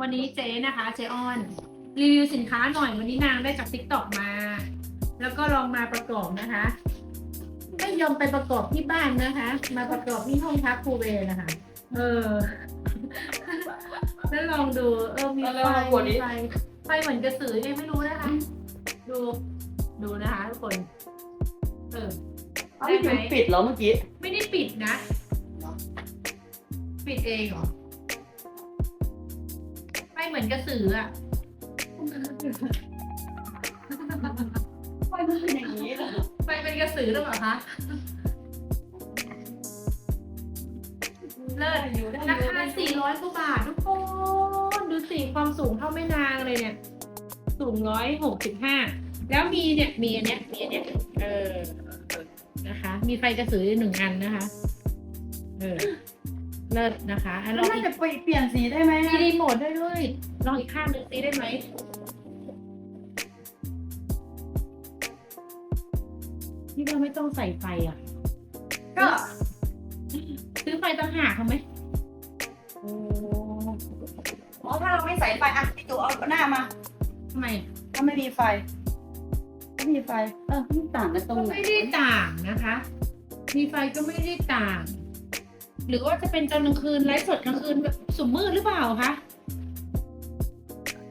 วันนี้เจ๊นะคะเจ๊ออน รีวิวสินค้าหน่อยวันนี้นางได้จากทิกตอกมา แล้วก็ลองมาประกอบนะคะไม่ยอมไปประกอบที่บ้านนะคะ มาประกอบที่ห้องพักครูเวรนะคะ เออแล้วลองดูเออมีไฟมีไฟไฟเหมือนกระสือยังไม่รู้นะคะ ดูดูนะคะทุกคน เออเอ้าไม่ถึงปิดแล้วเมื่อกี้ ไม่ได้ปิดนะ ปิดเองเหรอไฟ เหมือนกระสืออะไฟมันเป็นอย่างนี้เหรอไฟเป็นกระสือหรือเปล่าคะ เลิศอยู่ได้ราคา400กว่าบาททุกคน ดูสิความสูงเท่าไม่นางเลยเนี่ย สูง165 แล้วมีเนี่ย มีอันเนี้ย มีอันเนี้ย เออ นะคะ มีไฟกระสือหนึ่งอันนะคะ เออ เลิศนะคะอันแล้ลวองน่าอีกจะไปเปลี่ยนสีได้ไหม มีรีโมทได้ด้วย ลองอีกข้างหนึ่งซิได้ไหมนี่เราไม่ต้องใส่ไฟอะ ก็ซื้อไฟต่างหากเขาไหมโอ้อ๋อถ้าเราไม่ใส่ไฟอะพี่ตู่เอาหน้ามาทำไมถ้าไม่มีไฟไม่มีไฟ เออมันต่างกันตรก็งไหนไม่ได้ต่างนะคะ มีไฟก็ไม่ได้ต่าง หรือว่าจะเป็นตอนกลางคืนไลฟ์สดกลางคืนแบบสุ่มมืดหรือเปล่าคะ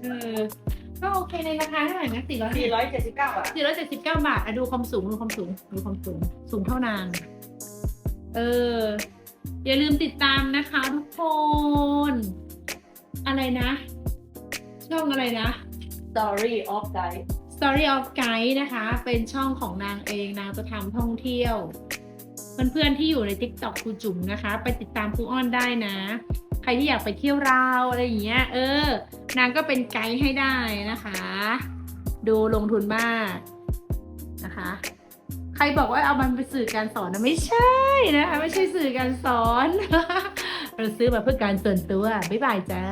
เออก็โอเคในราคาเท่าไหร่นะสี่ร้อยสี่ร้อยเจ็ดสิบเก้าบาทสี่ร้อยเจ็ดสิบเก้าบาทอะดูความสูงดูความสูงดูความสูง สูงเท่านางเออ อย่าลืมติดตามนะคะทุกคน อะไรนะ ช่องอะไรนะ Story of Guide Story of Guide นะคะ เป็นช่องของนางเองนางจะทำท่องเที่ยว เพื่อนๆที่อยู่ใน TikTok ครูจุ๋มนะคะ ไปติดตามครูอ้อนได้นะ ใครที่อยากไปเที่ยวราวอะไรอย่างเงี้ยเออนางก็เป็นไกด์ให้ได้นะคะ ดูลงทุนมากนะคะ ใครบอกว่าเอามันไปสื่อการสอนนะไม่ใช่นะคะไม่ใช่สื่อการสอน เราซื้อมาเพื่อการส่วนตัวบ๊ายบายจ้า